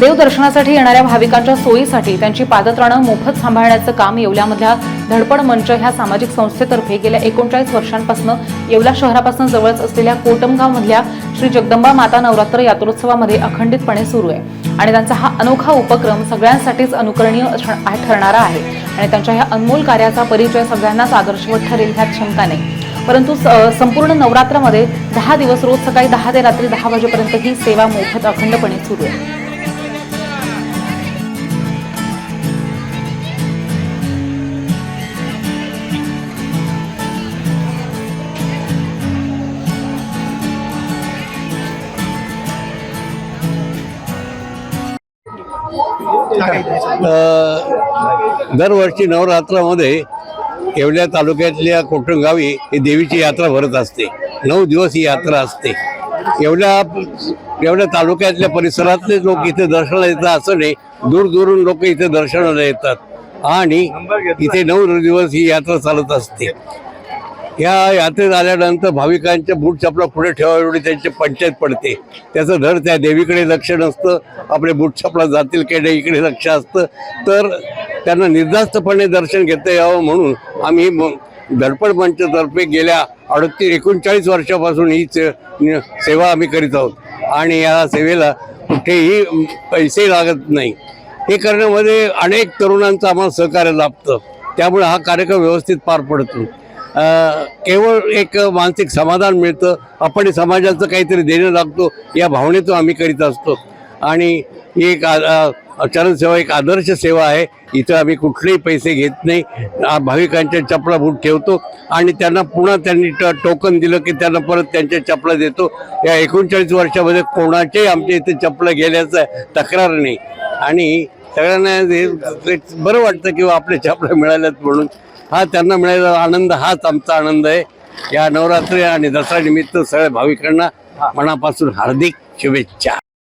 देवदर्शनासाठी येणाऱ्या भाविकांच्या सोयीसाठी त्यांची पादत्राणं मोफत सांभाळण्याचं काम येवल्यामधल्या धडपड मंच ह्या सामाजिक संस्थेतर्फे गेल्या एकोणचाळीस वर्षांपासून येवला शहरापासून जवळच असलेल्या कोटमगावमधल्या श्री जगदंबा माता नवरात्र यात्रोत्सवामध्ये अखंडितपणे सुरू आहे. आणि त्यांचा हा अनोखा उपक्रम सगळ्यांसाठीच अनुकरणीय ठरणारा आहे. आणि त्यांच्या ह्या अनमोल कार्याचा परिचय सगळ्यांनाच आदर्शवत ठरेल ह्यात शंका नाही. परंतु स- संपूर्ण नवरात्रामध्ये दहा दिवस रोज सकाळी दहा ते रात्री दहा वाजेपर्यंत ही सेवा मोफत अखंडपणे सुरू आहे. दरवर्षी नवरात्रामध्ये येवल्या तालुक्यातल्या कोटणगावी ही देवीची यात्रा भरत असते. नऊ दिवस ही यात्रा असते. एवढ्या एवढ्या तालुक्यातल्या परिसरातले लोक इथे दर्शनाला येतात असं नाही दूर दूरून लोक इथे दर्शनाला येतात. आणि इथे नऊ दिवस ही यात्रा चालत असते. ह्या यात्रेत आल्यानंतर भाविकांच्या बूट चपला पुढे ठेवा एवढी त्यांची पंचायत पडते. त्याचं धड त्या देवीकडे लक्ष नसतं. आपले बूट चपला जातील केडे इकडे लक्ष असतं. तर त्यांना निर्धास्तपणे दर्शन घेता यावं म्हणून आम्ही धडपड मंचतर्फे गेल्या अडतीस एकोणचाळीस वर्षापासून ही से- सेवा आम्ही करीत आहोत. आणि या सेवेला कुठेही पैसे लागत नाही. हे करण्यामध्ये अनेक तरुणांचं आम्हाला सहकार्य लाभतं. त्यामुळे हा कार्यक्रम व्यवस्थित पार पडतो. केवळ एक मानसिक समाधान मिळतं. आपण समाजाचं काहीतरी देणं लागतो या भावनेतून आम्ही करीत असतो. आणि ही एक आ- सेवा चरणसेवा एक आदर्श सेवा आहे. इथं आम्ही कुठलेही पैसे घेत नाही. भाविकांच्या चपला बूट ठेवतो आणि त्यांना पुन्हा त्यांनी ट- टोकन दिलं की त्यांना परत त्यांच्या चपला देतो. या एकोणचाळीस वर्षामध्ये कोणाच्याही आमच्या इथे चपला गेल्याचं तक्रार नाही. आणि सगळ्यांना हे बरं वाटतं किंवा आपल्या चपला मिळाल्यात म्हणून. हा त्यांना मिळालेला आनंद हाच आमचा आनंद आहे. या नवरात्री आणि दसरा निमित्त सगळ्या भाविकांना मनापासून हार्दिक शुभेच्छा.